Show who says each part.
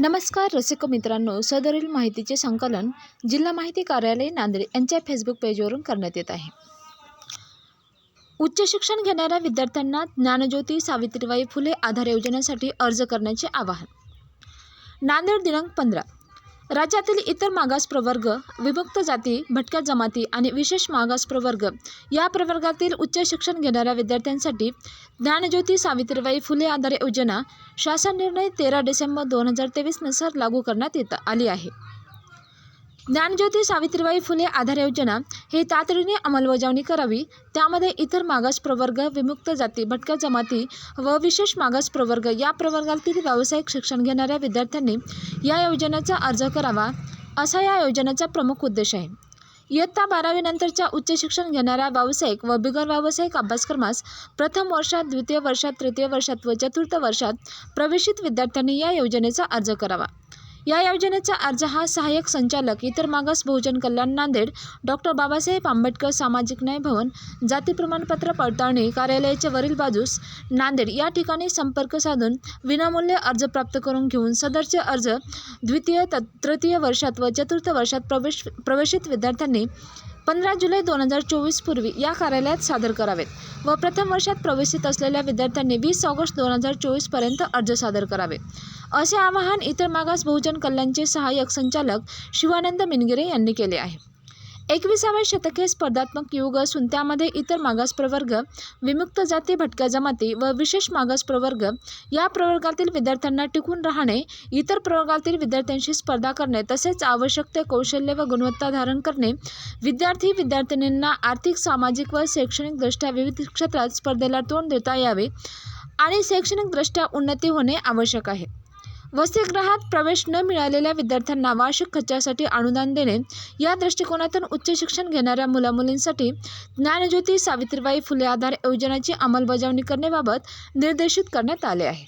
Speaker 1: नमस्कार रसिक मित्रांनो सदरील माहितीचे संकलन जिल्हा माहिती कार्यालय नांदेड यांच्या फेसबुक पेजवरून करण्यात येत आहे. उच्च शिक्षण घेणाऱ्या विद्यार्थ्यांना ज्ञानज्योती सावित्रीबाई फुले आधार योजनेसाठी अर्ज करण्याचे आवाहन. नांदेड दिनांक पंधरा राज्यातील इतर मागास प्रवर्ग विभक्त जाती भटक्या जमाती आणि विशेष मागास प्रवर्ग या प्रवर्गातील उच्च शिक्षण घेणाऱ्या विद्यार्थ्यांसाठी ज्ञानज्योती सावित्रीबाई फुले आधार योजना शासन निर्णय तेरा डिसेंबर दोन हजार तेवीसनुसार लागू करण्यात येत आली आहे. ज्ञानज्योती सावित्रीबाई फुले आधार योजना हे तातडीने अंमलबजावणी करावी. त्यामध्ये इतर मागास प्रवर्ग विमुक्त जाती भटक्या जमाती व विशेष मागास प्रवर्ग या प्रवर्गातील व्यावसायिक शिक्षण घेणाऱ्या विद्यार्थ्यांनी या योजनेचा अर्ज करावा असा या योजनेचा प्रमुख उद्देश आहे. इयत्ता बारावीनंतरच्या उच्च शिक्षण घेणाऱ्या व्यावसायिक व बिगर व्यावसायिक अभ्यासक्रमास प्रथम वर्षात द्वितीय वर्षात तृतीय वर्षात व चतुर्थ वर्षात प्रवेशित विद्यार्थ्यांनी या योजनेचा अर्ज करावा. या योजनेचा अर्ज हा सहाय्यक संचालक इतर मागास बहुजन कल्याण नांदेड डॉक्टर बाबासाहेब आंबेडकर सामाजिक न्याय भवन जाती प्रमाणपत्र पडताळणी कार्यालयाच्या वरील बाजूस नांदेड या ठिकाणी संपर्क साधून विनामूल्य अर्ज प्राप्त करून घेऊन सदरचे अर्ज द्वितीय त तृतीय वर्षात व चतुर्थ वर्षात प्रवेश प्रवेशित विद्यार्थ्यांनी पंधरा जुलै दोन हजार चोवीस पूर्वी या कार्यालयात सादर करावेत व प्रथम वर्षात प्रवेशित असलेल्या विद्यार्थ्यांनी वीस ऑगस्ट दोन हजार चोवीसपर्यंत अर्ज सादर करावे. असे आवाहन इतर मागास बहुजन कल्याणचे सहाय्यक संचालक शिवानंद मिनगिरे यांनी केले आहे. एकविसाव्या शतक हे स्पर्धात्मक युग असून त्यामध्ये इतर मागास प्रवर्ग विमुक्त जाती भटक्या जमाती व विशेष मागास प्रवर्ग या प्रवर्गातील विद्यार्थ्यांना टिकून राहणे इतर प्रवर्गातील विद्यार्थ्यांशी स्पर्धा करणे तसेच आवश्यक ते कौशल्य व गुणवत्ता धारण करणे विद्यार्थी विद्यार्थिनींना आर्थिक सामाजिक व शैक्षणिकदृष्ट्या विविध क्षेत्रात स्पर्धेला तोंड देता यावे आणि शैक्षणिकदृष्ट्या उन्नती होणे आवश्यक आहे. वसतिगृहात प्रवेश न मिळालेल्या विद्यार्थ्यांना वार्षिक खर्चासाठी अनुदान देणे या दृष्टिकोनातून उच्च शिक्षण घेणाऱ्या मुलामुलींसाठी ज्ञानज्योती सावित्रीबाई फुले आधार योजनेची अंमलबजावणी करण्याबाबत निर्देशित करण्यात आले आहे.